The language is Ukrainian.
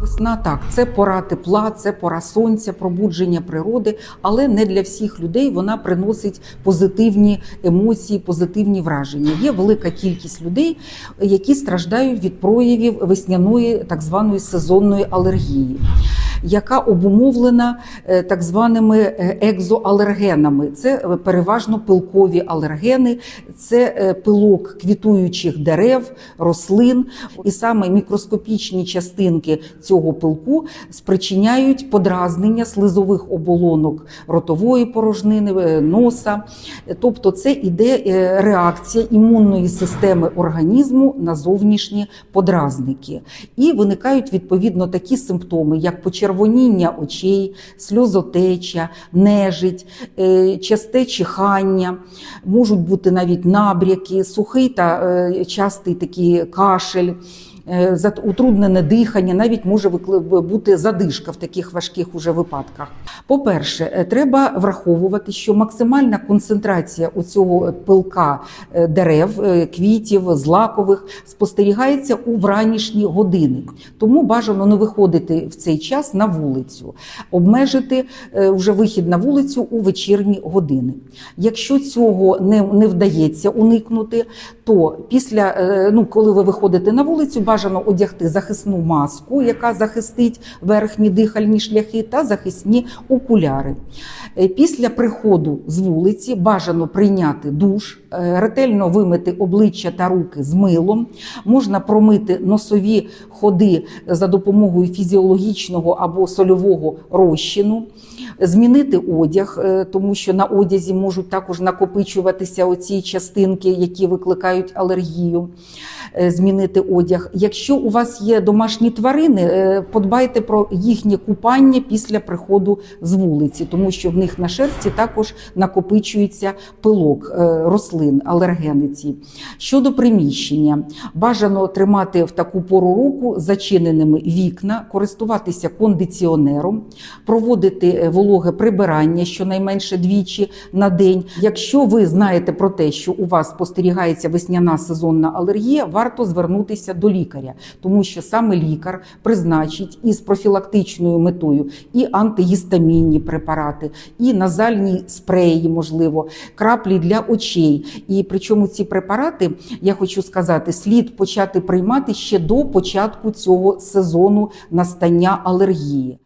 Весна так, це пора тепла, це пора сонця, пробудження природи, але не для всіх людей вона приносить позитивні емоції, позитивні враження. Є велика кількість людей, які страждають від проявів весняної так званої сезонної алергії. Яка обумовлена е, так званими е, екзоалергенами, це е, переважно пилкові алергени, це пилок квітуючих дерев, рослин, і саме мікроскопічні частинки цього пилку спричиняють подразнення слизових оболонок ротової порожнини, носа. Тобто, це іде реакція імунної системи організму на зовнішні подразники. І виникають відповідно такі симптоми, як почервоніння очей, сльозотеча, нежить, е, часте чихання, можуть бути навіть набряки, сухий та е, частий такий кашель. Е, Утруднене дихання, навіть може бути задишка в таких важких уже випадках. По-перше, е, треба враховувати, що максимальна концентрація у цього пилка е, дерев, квітів, злакових спостерігається у вранішні години. Тому бажано не виходити в цей час на вулицю, обмежити вже вихід на вулицю у вечірні години. Якщо цього не, не вдається уникнути, то після ну, коли ви виходите на вулицю, бажано одягти захисну маску, яка захистить верхні дихальні шляхи, та захисні окуляри. Е, Після приходу з вулиці бажано прийняти душ, е, ретельно вимити обличчя та руки з милом. Можна промити носові ходи за допомогою фізіологічного або сольового розчину, змінити одяг, е, тому що на одязі можуть також накопичуватися оці частинки, які викликають алергію. Змінити одяг. Якщо у вас є домашні тварини, е, подбайте про їхнє купання після приходу з вулиці, тому що в них на шерсті також накопичується пилок е, рослин, алергени ці. Щодо приміщення, бажано тримати в таку пору року зачиненими вікна, користуватися кондиціонером, проводити е, вологе прибирання щонайменше двічі на день. Якщо ви знаєте про те, що у вас спостерігається весняна сезонна алергія, варто звернутися до лікаря, тому що саме лікар призначить із профілактичною метою і антигістамінні препарати, і назальні спреї, можливо, краплі для очей. І причому ці препарати, я хочу сказати, слід почати приймати ще до початку цього сезону настання алергії.